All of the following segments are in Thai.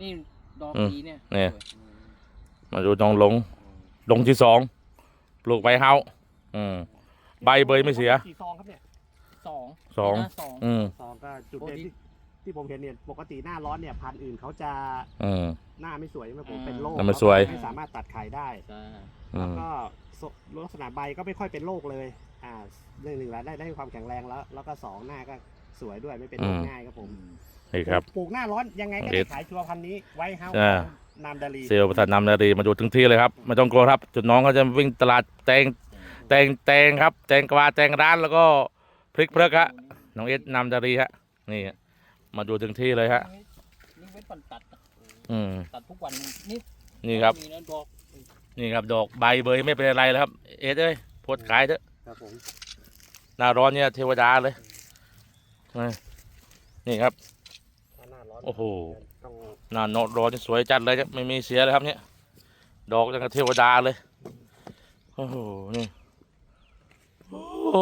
นี่ดอกอืมดีเนี่ยเนี่ยสวยมาดูน้องหลงหลงที่สองปลูกใบเฮาอืม ใบเบยไม่เสีย กี่ซองครับเนี่ยสองสอง นะสอง อืมซองก็จุดโอ้เด่นดีที่ที่ผมเห็นเนี่ยปกติหน้าร้อนเนี่ยพันธุ์อื่นเขาจะอืม หน้าไม่สวยใช่ไหมผมอ่าเป็นโรคหน้าไม่สวย ไม่สามารถตัดขายได้ ใช่อืแล้วม ก็สลักษณะใบก็ไม่ค่อยเป็นโรคเลย อ่าเรื่องหนึ่งแล้วได้ได้ความแข็งแรงแล้ว แล้วก็สองหน้าก็ สวยด้วยไม่เป็นโรคง่ายครับผมนี่ครับ ปลูกหน้าร้อนยังไงก็เอ็ได้ดขายชัวร์พันธุ์นี้ไว้เฮาอ่านามดาลีเซลล์ประสาทนำนารีมาดูถึงที่เลยครับไม่ต้องกลัวครับ จุดน้องเขาจะวิ่งตลาดแตงแตงแตงครับ แตงกวาแตงร้านแล้วก็พริกเพลิกฮะน้องเอ็ดนำนารีฮะนี่ฮะมาดูถึงที่เลยฮะนี่เว้นปันตัดนะอืมตัดทุกวันนี่นี่ครับมีนะดอกนี่ครับดอกใบเบยไม่เป็นอะไรแล้วครับ เอ็ดเอ้ยโพดขายเถอะครับผมหน้าร้อนเนี่ยเทวดาเลย นี่นี่ครับถ้าหน้าร้อนโอ้โหต้องหน้าโนดร้อนนี่สวยจัดเลยครับไม่มีเสียเลยครับเนี่ย ดอกจังกับเทวดาเลย โอ้โห นี่ โอ้โห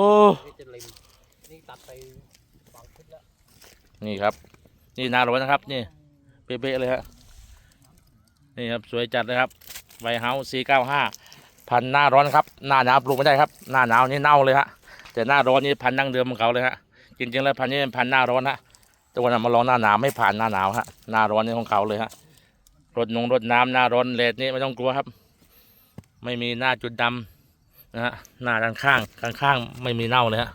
นี่จะเล็มนี่ตัดไปวางชุดแล้ว นี่ครับ นี่หน้าร้อนนะครับ นี่ เป๊ะๆเลยฮะ นี่ครับสวยจัดเลยครับไวเฮาส์สี่เก้าห้าพันหน้าร้อนครับ หน้าหนาวปลูกไม่ได้ครับ หน้าหนาวนี่เน่าเลยฮะ แต่หน้าร้อนนี่พันดั้งเดิมของเขาเลยฮะ จริงๆแล้วพันนี้เป็นพันหน้าร้อนฮะแต่วันนั้นมาลองหน้าหนาวไม่ผ่านหน้าหนาวฮะหน้าร้อนนี่ของเขาเลยฮะรถนงรถน้ำหน้าร้อนเลดนี่ไม่ต้องกลัวครับ ไม่มีหน้าจุดดำนะฮะหน้าด้านข้างข้างข้างไม่มีเน่าเลยฮะ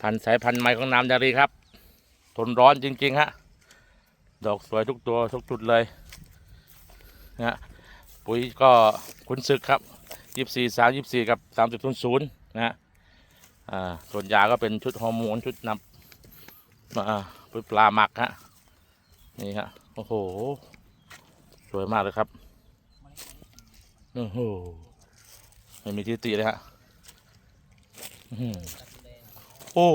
พันสายพันธุ์ใหม่ของน้ำดารีครับ ทนร้อนจริงๆฮะดอกสวยทุกตัวทุกจุดเลยนะฮะปุ๋ยก็คุณศึกครับยี่สี่สามยี่สี่กับสามสิบศูนย์ศูนย์นะฮะ ส่วนยาก็เป็นชุดฮอร์โมนชุดนำมาปุ๋ยปลาหมักฮะนี่ฮะโอ้โห สวยมากเลยครับโอ้โหไม่มีที่ติเลยฮะอื้อหือโอ้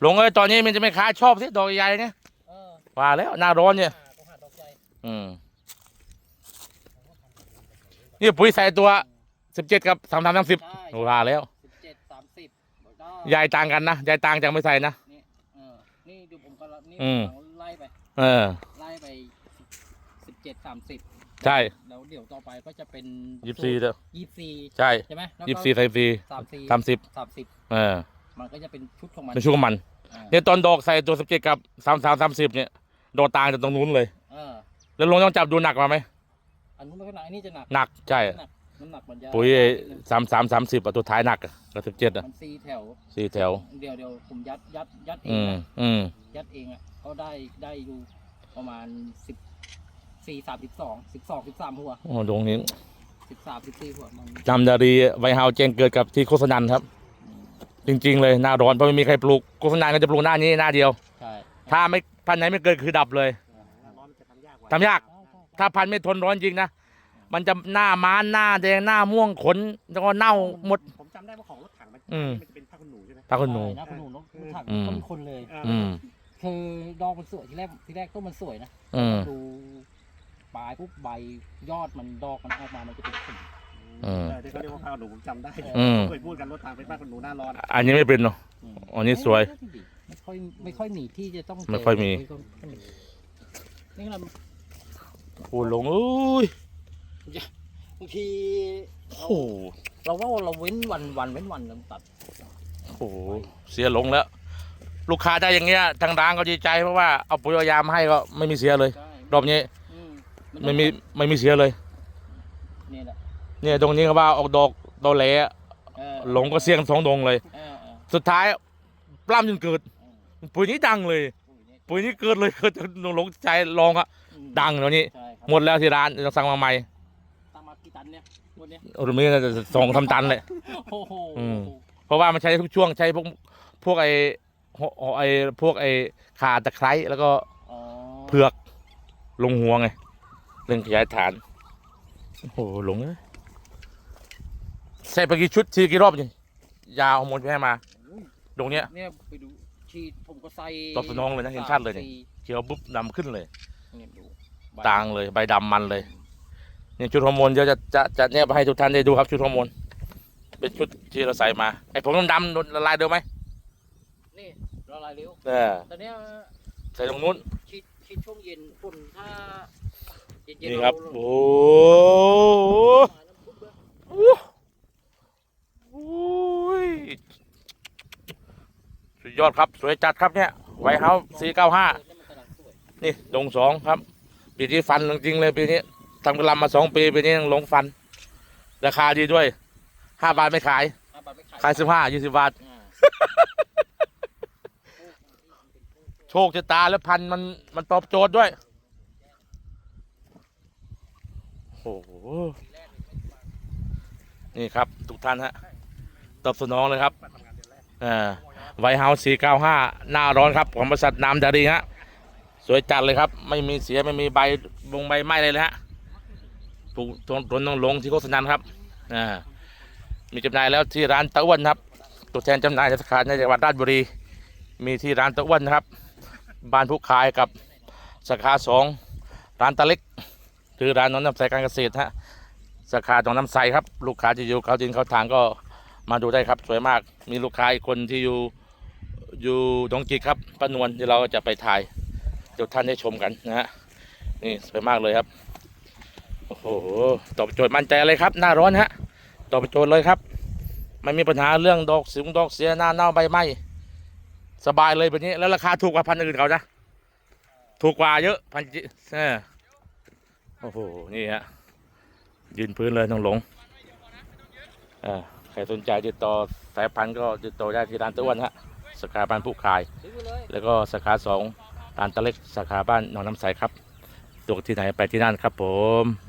หลงเอ้ยตอนนี้มันจะไม่ค้าชอบสิดอกใหญ่ๆเนี่ยเออว่าแล้วหน้าร้อนเนี่ยอ่าก็หาดอกใหญ่อืมนี่ปุ๋ยใส่ตัวสิบเจ็ดกับสามสามสามสิบใช่โอ้ว่าแล้ว สิบเจ็ดสามสิบก็ ยายต่างกันนะยายต่างจากไม่ใส่นะ นี่เออนี่ดูผมก็ละนี่อืม ผมไล่ไปเออ ไล่ไปสิบเจ็ดสามสิบใช่ แล้วเดี๋ยวต่อไปก็จะเป็นยี่สิบสี่เด้อยี่สิบสี่ใช่ใช่ไหมแล้วก็ยี่สิบสี่ใส่สี่สามสี่สามสิบสามสิบเออมันก็จะเป็นชุดของมันเป็นช่วงมัน อ่าเนี่ยตอนดอกใส่ตัวสิบเจ็ดกับสามสามสามสิบเนี่ยดอกต่างจากตรงนู้นเลย เออแล้วลงต้องจับดูหนักมาไหมอันนู้นไม่ค่อยหนักอันนี้จะหนักหนักใช่ หนัก น้ำหนักมันจะปุ๋ยสามสามสามสิบตัวท้ายหนักอะกับสิบเจ็ดอะมันสี่แถวสี่แถว เดี๋ยวเดี๋ยวผมยัดยัดยัดเออืงมนะอืมยัดเองอะก็ได้ได้อยู่ประมาณสิบสี่สามสิบสองสิบสองสิบสามหัวโอ้ตรงนี้สิบสามสิบสี่หัวมันจำดารีไวเฮาแจ้งเกิดกับที่โฆษณาครับ จริง ๆ เลยหน้าร้อนเพราะไม่มีใครปลูกโฆษณาก็จะปลูกหน้านี้หน้าเดียว ใช่ถ้าไม่พันธุ์ไหนไม่เกิดคือดับเลยหน้าร้อนมันจะทำยากกว่าทำยากใช่ใช่ถ้าพันธุ์ไม่ทนร้อนจริงนะ มันจะหน้าม้านหน้าแดงหน้าม่วงขนแล้วก็เน่าหมด ผมจำได้ว่าของรถถังมันอืม มันจะเป็นผ้าขนหนูใช่ไหม ตาคนหนูใช่นะคุณหนูนกถังอืม ก็มีคนเลยเอออืมคือดอกมันสวยที่แรกที่แรกต้นมันสวยนะอืม ดูปลายปุ๊บใบยอดมันดอกมันออกมามันจะเป็นขุ่นอืมเออที่เขาเรียกว่าผ้าขนหนูผมจำได้อืม เคยพูดกันรถถังเป็นผ้าขนหนูหน้าร้อน อันนี้ไม่เป็นเนาะ มอ๋อนี่สวยไม่ค่อยไม่ค่อยมีที่จะต้องไม่ค่อยมี นี่เราโอ้หลงเอ้ย บางทีโอ้โหเราว่าเราเว้นวันวันเว้นวันเราตัดโอ้โหเสียหลงแล้ว ลูกค้าได้อย่างเงี้ยทางร้านก็ดีใจเพราะว่าเอาปุ๋ยเอายามาให้ก็ไม่มีเสียเลยใช่รอบนี้อืมนไม่มีไม่มีเสียเลย นี่แหละเนี่ยตรงนี้ก็ว่าออกดอกดอกแหลเออหลงก็เสี่ยงสองดงเลย เออเออสุดท้ายปล้ำจนเกิดเออปุ๋ยนี้ดังเลย ปุ๋ยนี่ปุ๋ยนี้เกิดเลยเกิดจากหลงใจลองอะอืมดังแล้วนี้ใช่ครับหมดแล้วที่ร้านต้องสั่งมาใหม่ ตั้งมากี่ตันเนี่ยวันเนี้ยโอ้โหมีน่าจะสองทำตันเลย โอ้โหอืม เพราะว่ามันใช้ทุกช่วงใช้พวกพวกไอ้หอไอ้พวกไอ้ข่าตะไคร้แล้วก็อ๋อเผือก ลงหัวไงเรื่องขยายฐาน โอ้โหหลงเลยใส่ไปกี่ชุดทีกี่รอบนี่ยาฮอร์โมนที่ให้มาอุ้ยตรงเนี้ย เนี่ยไปดูฉีดผมก็ใส่ตอบสนองเลยนะเห็นชัดเลยเนี่ยสามสี่เขียวปุ๊บดำขึ้นเลย เนี่ยดูใบต่างเลยใบดำมันเลย เนี่ยชุดฮอร์โมนเดี๋ยวจะจะจะเนี่ยให้ทุกท่านได้ดูครับชุดฮอร์โมนเป็นชุดที่เราใส่มาไอ้ผมดำๆโดนละลายเดียวไหมนี่ละลายเร็วเออตอนเนี้ยใส่ตรงนู้นฉีดคิดช่วงเย็นฝนถ้าเย็นๆนี่ครับเาโอ้โหมาน้ำพุเบ้อโอ้ยสุดยอดครับสวยจัดครับเนี่ยไวเฮาสี่เก้าห้าเออแล้วมันกำลังสวยนี่ดงสองครับปีนี้ฟันจริงๆเลยปีนี้ ทำกระลำมาสองปีปีนี้ยังลงฟัน ราคาดีด้วยห้าบาทไม่ขาย ห้าบาทไม่ขายขายสิบห้ายี่สิบบาท อ่าโชคชะตาและพันธุ์มันมันตอบโจทย์ด้วย โอ้โห นี่ครับ ทุกท่านฮะ ตอบสนองเลยครับอ่าไวเฮาส์สี่เก้าห้าหน้าร้อนครับ ของบริษัทนามดารีฮะ สวยจัดเลยครับ ไม่มีเสียไม่มีใบบงใบไม้เลยนะฮะ ปลูกตรงตนต้องลงที่โฆษณาครับอ่ามีจำหน่ายแล้วที่ร้านตะอ้วนครับ ตัวแทนจำหน่ายสาขาในจังหวัดราชบุรี มีที่ร้านตะอ้วนนะครับ บ้านผู้ขายกับสาขาสองร้านตะเล็ก คือร้านน้องน้ำใสการเกษตรฮะสาขาตรงน้ำใสครับ ลูกค้าที่อยู่เขาดินเขาทางก็มาดูได้ครับ สวยมากมีลูกค้าอีกคนที่อยู่อยู่ตรงจิกครับป้านวลที่เราจะไปถ่ายเดี๋ยวท่านได้ชมกันนะฮะนี่สวยมากเลยครับ โอ้โหตอบโจทย์มั่นใจเลยครับ หน้าร้อนฮะตอบโจทย์เลยครับ ไม่มีปัญหาเรื่องดอกสิงดอกเสียหน้าเน่าใบไหม้สบายเลยแบบนี้ แล้วราคาถูกกว่าพันธุ์อื่นเขานะถูกกว่าเยอะพันจิเออโอ้โหนี่ฮะยืนพื้นเลยน้องหลงเออใครสนใจติดต่อสายพันธุ์ก็ติดต่อได้ที่ร้านตะวันฮะสาขาบ้านผู้ขายซื้อไปเลยแล้วก็สาขาสองร้านตะเล็กสาขาบ้านหนองน้ำใสครับตกที่ไหนไปที่นั่นครับผม